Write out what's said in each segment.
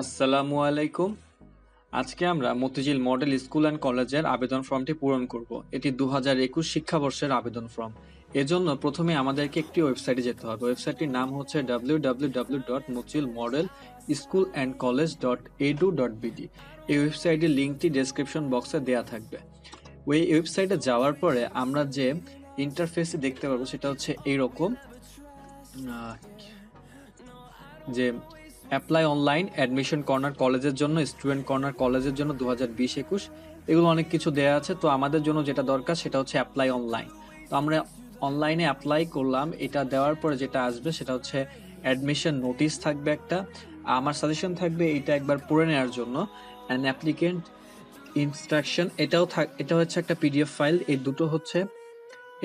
আসসালামু আলাইকুম। আজকে আমরা মতিঝিল মডেল স্কুল অ্যান্ড কলেজের আবেদন ফর্মটি পূরণ করব। এটি দু হাজার একুশ শিক্ষাবর্ষের আবেদন ফর্ম। এজন্য প্রথমে আমাদেরকে একটি ওয়েবসাইটে যেতে হবে। ওয়েবসাইটটির নাম হচ্ছে W W W dot Motijheel model school and college dot edu dot BD এই ওয়েবসাইটের লিঙ্কটি ডেসক্রিপশন বক্সে দেওয়া থাকবে। ওই ওয়েবসাইটে যাওয়ার পরে আমরা যে ইন্টারফেসে দেখতে পারব সেটা হচ্ছে এইরকম যে অ্যাপ্লাই অনলাইন অ্যাডমিশন কর্নার কলেজের জন্য স্টুডেন্ট কর্নার কলেজের জন্য দু হাজার বিশ একুশ। এগুলো অনেক কিছু দেওয়া আছে, তো আমাদের জন্য যেটা দরকার সেটা হচ্ছে অ্যাপ্লাই অনলাইন তো আমরা অনলাইনে অ্যাপ্লাই করলাম, এটা দেওয়ার পরে যেটা আসবে সেটা হচ্ছে অ্যাডমিশন নোটিশ থাকবে একটা। আমার সাজেশন থাকবে এটা একবার পড়ে নেওয়ার জন্য। অ্যান্ড অ্যাপ্লিকেন্ট ইনস্ট্রাকশন এটাও থাক, এটা হচ্ছে একটা পিডিএফ ফাইল এই দুটো হচ্ছে,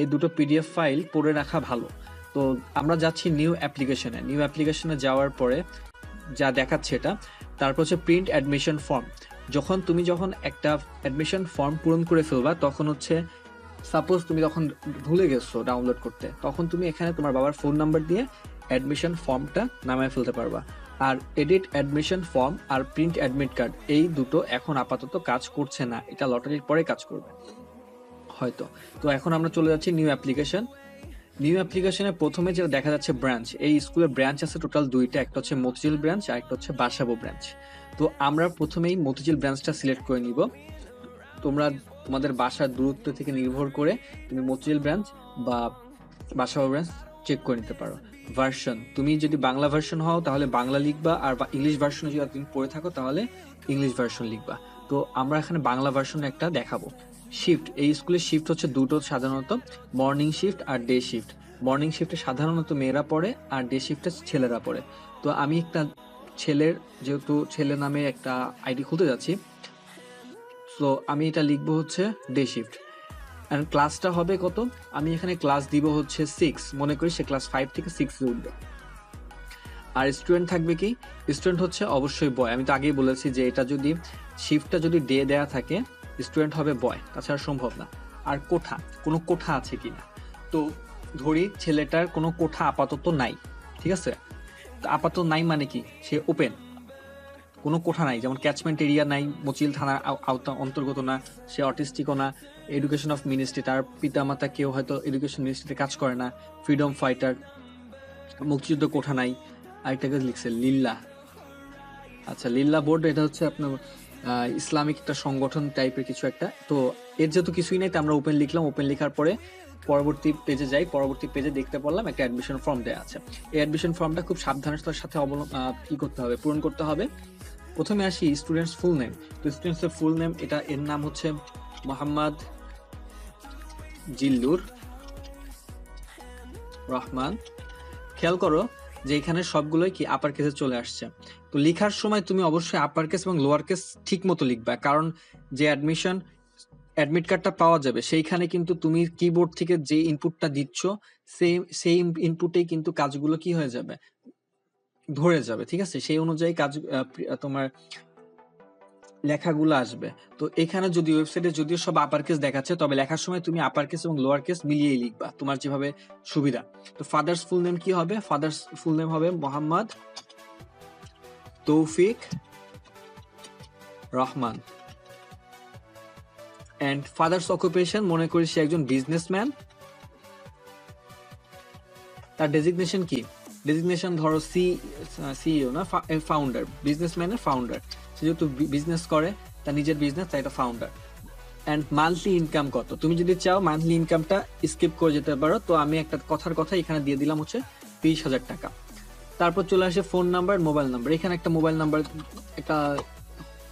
এই দুটো পিডিএফ ফাইল পড়ে রাখা ভালো। তো আমরা যাচ্ছি নিউ অ্যাপ্লিকেশনে নিউ অ্যাপ্লিকেশনে যাওয়ার পরে যা দেখাচ্ছে এটা, তারপর হচ্ছে প্রিন্ট অ্যাডমিশন ফর্ম যখন তুমি যখন একটা অ্যাডমিশন ফর্ম পূরণ করে ফেলবা, তখন হচ্ছে সাপোজ তুমি তখন ভুলে গেছো ডাউনলোড করতে, তখন তুমি এখানে তোমার বাবার ফোন নাম্বার দিয়ে অ্যাডমিশন ফর্মটা নামায় ফেলতে পারবা। আর এডিট অ্যাডমিশন ফর্ম আর প্রিন্ট অ্যাডমিট কার্ড এই দুটো এখন আপাতত কাজ করছে না, এটা লটারির পরে কাজ করবে। হয়তো। তো এখন আমরা চলে যাচ্ছি নিউ অ্যাপ্লিকেশন নিউ অ্যাপ্লিকেশনে প্রথমে যেটা দেখা যাচ্ছে ব্রাঞ্চ, এই স্কুলের ব্রাঞ্চ আছে টোটাল দুইটা, একটা হচ্ছে মতিঝিল ব্রাঞ্চ আর একটা হচ্ছে বাসাবো ব্রাঞ্চ। তো আমরা প্রথমেই মতিঝিল ব্রাঞ্চটা সিলেক্ট করে নিব। তোমরা তোমাদের বাসার দূরত্ব থেকে নির্ভর করে তুমি মতিঝিল ব্রাঞ্চ বা বাসাবো ব্রাঞ্চ চেক করে নিতে পারো। ভার্সন তুমি যদি বাংলা ভার্সন হও তাহলে বাংলা লিখবা আর ইংলিশ ভার্সনে যদি তুমি পড়ে থাকো তাহলে ইংলিশ ভার্সন লিখবা। তো আমরা এখানে বাংলা ভার্সন একটা দেখাবো। শিফট এই স্কুলের শিফট হচ্ছে দুটো সাধারণত মর্নিং শিফট আর ডে শিফট মর্নিং শিফটে সাধারণত মেয়েরা পড়ে আর ডে শিফটে ছেলেরা পড়ে। তো আমি একটা ছেলের, যেহেতু ছেলে নামে একটা আইডি খুলতে যাচ্ছি সো আমি এটা লিখব হচ্ছে ডে শিফট আর ক্লাসটা হবে কত? আমি এখানে ক্লাস দিব হচ্ছে সিক্স মনে করি সে ক্লাস ফাইভ থেকে সিক্স উঠবে। আর স্টুডেন্ট থাকবে কি? স্টুডেন্ট হচ্ছে অবশ্যই বয় আমি তো আগেই বলেছি যে এটা যদি শিফটটা যদি ডে দেয়া থাকে স্টুডেন্ট হবে বয়, তাছাড়া সম্ভব না। আর কোঠা, কোনো কোঠা আছে কি না? তো ধরি ছেলেটার কোনো কোঠা আপাতত নাই, ঠিক আছে? আপাতত নাই মানে কি? সে ওপেন কোনো কোঠা নাই, যেমন ক্যাচমেন্ট এরিয়া নাই, মচিল থানার আওতা, অন্তর্গত না, সে অটিস্টিকও না এডুকেশন অফ মিনিস্ট্রি তার পিতামাতা কেউ হয়তো এডুকেশন মিনিস্ট্রিতে কাজ করে না ফ্রিডম ফাইটার মুক্তিযুদ্ধ কোঠা নাই, আরেকটা আরেকটাকে লিখছে, লিল্লা। আচ্ছা লিল্লা বোর্ড এটা হচ্ছে আপনার ইসলামিক একটা সংগঠন টাইপের কিছু একটা। তো এর যেহেতু কিছুই নাই, তো আমরা ওপেন লিখলাম। ওপেন লেখার পরে পরবর্তী পেজে যাই, পরবর্তী পেজে দেখতে পারলাম একটা অ্যাডমিশন ফর্ম দেওয়া আছে। এই অ্যাডমিশন ফর্মটা খুব সাবধানতার সাথে কি করতে হবে, পূরণ করতে হবে। প্রথমে আসি স্টুডেন্টস ফুল নেম তো স্টুডেন্টসের ফুল নেম এটা এর নাম হচ্ছে মোহাম্মদ জিল্লুর রহমান। খেয়াল করো যে এখানে সবগুলোই কি আপার কেসে চলে আসছে। তো লেখার সময় তুমি অবশ্যই আপার কেস এবং লোয়ার কেস ঠিক মতো লিখবা। কারণ যে অ্যাডমিশন অ্যাডমিট কার্ডটা পাওয়া যাবে, সেইখানে কিন্তু তুমি কিবোর্ড থেকে যে ইনপুটটা দিচ্ছ সেই সেই ইনপুটেই কিন্তু কাজগুলো কি হয়ে যাবে? ধরে যাবে, ঠিক আছে? সেই অনুযায়ী কাজ তোমার লেখাগুলো আসবে। তো এখানে যদি ওয়েবসাইটে যদিও সব আপার কেস দেখাচ্ছে, তবে লেখার সময় তুমি আপার কেস এবং লোয়ার কেস মিলিয়েই লিখবা, তোমার যেভাবে সুবিধা। তো ফাদার্স ফুল নেম কি হবে? ফাদার্স ফুল নেম হবে মোহাম্মদ তৌফিক, রহমান। অ্যান্ড ফাদার্স অকুপেশন মনে করি সে একজন বিজনেসম্যান তার ডেজিগনেশন কি? ডেজিগনেশন ধরো সি সিইও না ফাউন্ডার বিজনেসম্যানের ফাউন্ডার সে যেহেতু বিজনেস করে, তার নিজের বিজনেস তাই এটা ফাউন্ডার অ্যান্ড মান্থলি ইনকাম কত? তুমি যদি চাও মান্থলি ইনকামটা স্কিপ করে যেতে পারো, তো আমি একটা কথার কথা এখানে দিয়ে দিলাম হচ্ছে তিরিশ হাজার টাকা। তারপর চলে আসে ফোন নাম্বার মোবাইল নাম্বার এখানে একটা মোবাইল নাম্বার একটা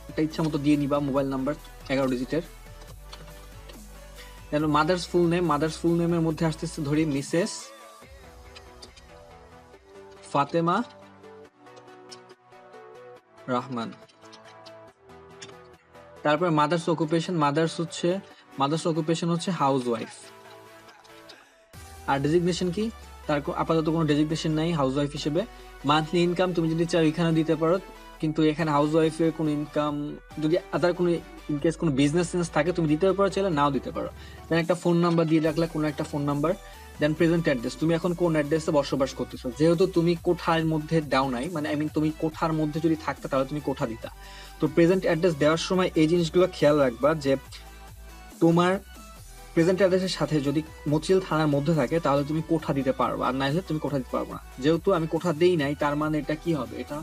একটা ইচ্ছা মতো দিয়ে নিবা মোবাইল নাম্বার এগারো ডিজিটের যেন mother's full name mother's full নেমের মধ্যে আসতেছে ধরি মিসেস ফাতেমা রহমান। তারপর মাদার্স অকুপেশন মাদার্স হচ্ছে মাদার্স অকুপেশন হচ্ছে হাউস ওয়াইফ আর ডেজিগনেশন কি? তার আপাতত কোনো ডেজিগনেশন নাই হাউস ওয়াইফ হিসেবে। মান্থলি ইনকাম তুমি যদি চাও এখানে দিতে পারো, কিন্তু এখানে হাউস ওয়াইফের কোনো ইনকাম যদি আদার কোনো ইনকেস কোনো বিজনেস থাকে, তুমি দিতে পারো, চাইলে নাও দিতে পারো। দেন একটা ফোন নাম্বার দিয়ে রাখলে কোনো একটা phone number then present address তুমি এখন কোন অ্যাড্রেসে বসবাস করতেছো? যেহেতু তুমি কোঠার মধ্যে দাও নাই মানে আই মিন তুমি কোঠার মধ্যে যদি থাকতে, তাহলে তুমি কোঠা দিতা। তো প্রেজেন্ট অ্যাড্রেস দেওয়ার সময় এই জিনিসগুলো খেয়াল রাখবা যে তোমার প্রেজেন্ট অ্যাড্রেসের সাথে যদি মচিল থানার মধ্যে থাকে, তাহলে তুমি কোঠা দিতে পারবা আর না হলে তুমি কোঠা দিতে পারব না। যেহেতু আমি কোঠা দেই নাই, তার মানে এটা কি হবে? এটা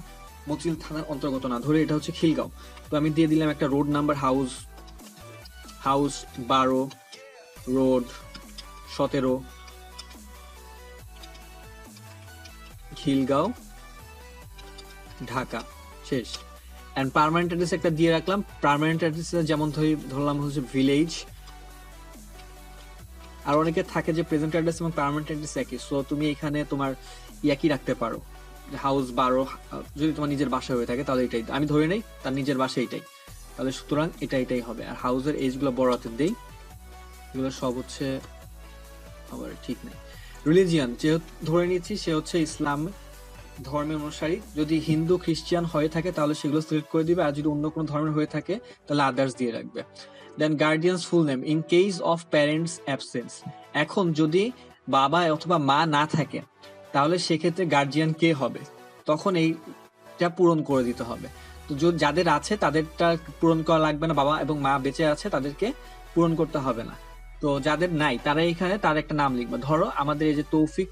মচিল থানার অন্তর্গত না। ধরে এটা হচ্ছে খিলগাঁও। তো আমি দিয়ে দিলাম একটা রোড নাম্বার, হাউস হাউস বারো, রোড সতেরো, খিলগাঁও, ঢাকা। শেষ। অ্যান্ড পার্মানেন্ট অ্যাড্রেস একটা দিয়ে রাখলাম। পার্মানেন্ট অ্যাড্রেস যেমন ধরি ধরলাম হচ্ছে ভিলেজ আর অনেকে থাকে যে প্রেজেন্ট অ্যাড্রেস এবং পার্মানেন্ট অ্যাড্রেস একই। সো তুমি এখানে তোমার একই রাখতে পারো। হাউস বারো যদি তোমার নিজের বাসা হয়ে থাকে, তাহলে এটাই। আমি ধরে নেই, তার নিজের বাসা এটাই। তাহলে সুতরাং এটা এটাই হবে। আর হাউসের এজগুলো বড় হাতের দেই। এগুলো সব হচ্ছে আবার ঠিক নেই। রিলিজিয়ান যে ধরে নিয়েছি, সে হচ্ছে ইসলাম ধর্মের অনুসারী। যদি হিন্দু, খ্রিস্টান হয়ে থাকে, তাহলে সেগুলো সিলেক্ট করে দিবে। আর যদি অন্য কোনো ধর্মের হয়ে থাকে, তাহলে আদার্স দিয়ে রাখবে। Then guardian's full name in case of parents absence এখন যদি বাবা অথবা মা না থাকে, তাহলে সেক্ষেত্রে গার্জিয়ান কে হবে? তখন এইটা পূরণ করে দিতে হবে। তো যদি যাদের আছে, তাদেরটা পূরণ করা লাগবে না, বাবা এবং মা বেঁচে আছে, তাদেরকে পূরণ করতে হবে না। তো যাদের নাই, তারা এখানে তার একটা নাম লিখবে। ধরো, আমাদের এই যে তৌফিক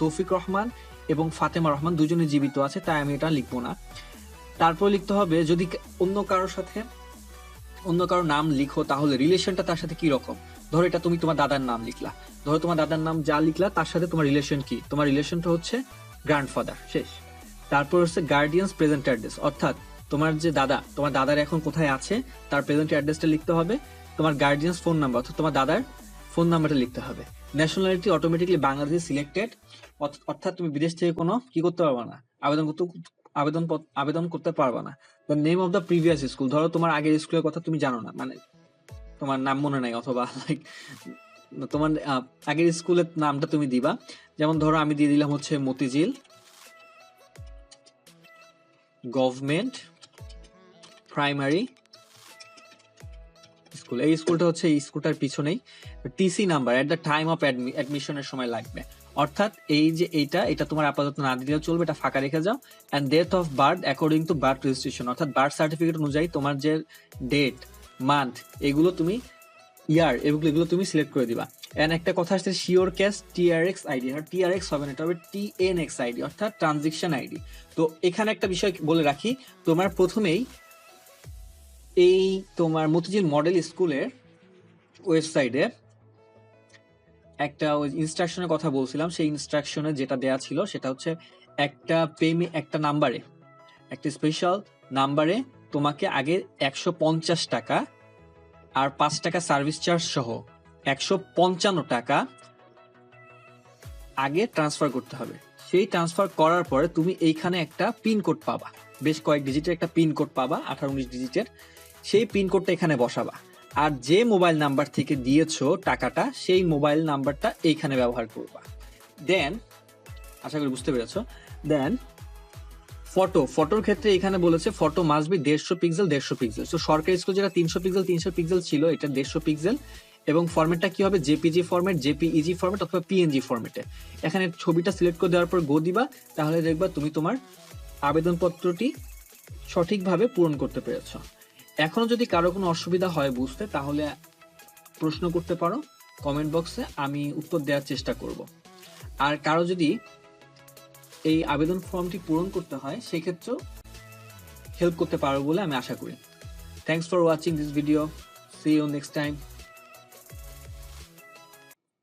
তৌফিক রহমান এবং ফাতেমা রহমান দুজনে জীবিত আছে, তাই আমি এটা লিখব না। তারপর লিখতে হবে, যদি অন্য কারোর সাথে অন্য কারোর নাম লিখো, তাহলে রিলেশনটা তার সাথে কি রকম ধরো এটা তুমি তোমার দাদার নাম লিখলা। ধরো তোমার দাদার নাম যা লিখলা, তার সাথে তোমার রিলেশন কি? তোমার রিলেশনটা হচ্ছে গ্র্যান্ডফাদার শেষ। তারপর হচ্ছে গার্ডিয়ানস প্রেজেন্ট অ্যাড্রেস অর্থাৎ তোমার যে দাদা, তোমার দাদার এখন কোথায় আছে, তার প্রেজেন্ট অ্যাড্রেসটা লিখতে হবে। তোমার গার্ডিয়ানস ফোন নাম্বার অর্থাৎ তোমার দাদার ফোন নাম্বারটা লিখতে হবে। ন্যাশনালিটি অটোমেটিকলি বাংলাদেশ সিলেক্টেড অর্থাৎ তুমি বিদেশ থেকে কোনো কি করতে পারবে না, আবেদন করতে আবেদন আবেদন করতে পারবে না। The name of the previous school ধরো তোমার আগের স্কুলের কথা তুমি জানো না মানে তোমার নাম মনে নাই অথবা লাইক তোমার আগের স্কুলের নামটা তুমি দিবা। যেমন ধরো আমি দিয়ে দিলাম হচ্ছে মতিঝিল। গভর্নমেন্ট প্রাইমারি স্কুল এই স্কুলটা হচ্ছে এই স্কুলটার পিছনেই। TC number at the time of অ্যাডমিশনের সময় লাগবে। অর্থাৎ এই যে এইটা, এটা তোমার আপাতত না দিলেও চলবে, এটা ফাঁকা রেখে যাও। And date of birth according to birth registration অর্থাৎ বার্থ সার্টিফিকেট অনুযায়ী তোমার যে ডেট মান্থ এগুলো তুমি ইয়ার এগুলো এগুলো তুমি সিলেক্ট করে দিবা। এন্ড একটা কথা আসছে শিওর ক্যাশ টিআরএক্স আইডি আর টিআরএক্স হবে না, এটা হবে টিএনএক্স আইডি অর্থাৎ ট্রানজেকশন আইডি তো এখানে একটা বিষয় বলে রাখি, তোমার প্রথমেই এই তোমার মতিঝিল মডেল স্কুলের ওয়েবসাইটে একটা ওই ইনস্ট্রাকশনের কথা বলছিলাম, সেই ইনস্ট্রাকশনে যেটা দেয়া ছিল সেটা হচ্ছে একটা পেমে একটা নাম্বারে একটা স্পেশাল নাম্বারে তোমাকে আগে একশো পঞ্চাশ টাকা আর পাঁচ টাকা সার্ভিস চার্জ সহ একশো পঞ্চান্ন টাকা আগে ট্রান্সফার করতে হবে। সেই ট্রান্সফার করার পরে তুমি এইখানে একটা পিন কোড পাবা। বেশ কয়েক ডিজিটের একটা পিন কোড পাবা, আঠারো উনিশ ডিজিটের সেই পিন কোডটা এখানে বসাবা। আর যে মোবাইল নাম্বার থেকে দিয়েছ টাকাটা, সেই মোবাইল নাম্বারটা এইখানে ব্যবহার করবা। দেন আশা করি বুঝতে পেরেছ দেন ফটো ফটোর ক্ষেত্রে এখানে বলেছে ফটো মাস্ট বি দেড়শো পিক্সেল দেড়শো পিক্সেল তো সরকারি স্কুল যেটা তিনশো পিক্সেল তিনশো পিক্সেল ছিল, এটা দেড়শো পিক্সেল এবং ফরম্যাটটা কি হবে? জেপিজি ফরম্যাট জেপিইজি ফরম্যাট অথবা পিএনজি ফরম্যাটে এখানে ছবিটা সিলেক্ট করে দেওয়ার পর গো দিবা, তাহলে দেখবা তুমি তোমার আবেদনপত্রটি সঠিকভাবে পূরণ করতে পেরেছ। এখনও যদি কারও কোনো অসুবিধা হয় বুঝতে, তাহলে প্রশ্ন করতে পারো। কমেন্ট বক্সে আমি উত্তর দেওয়ার চেষ্টা করব। আর কারও যদি এই আবেদন ফর্মটি পূরণ করতে হয়, সেক্ষেত্রেও হেল্প করতে পারো বলে আমি আশা করি। Thanks for watching this video see you next time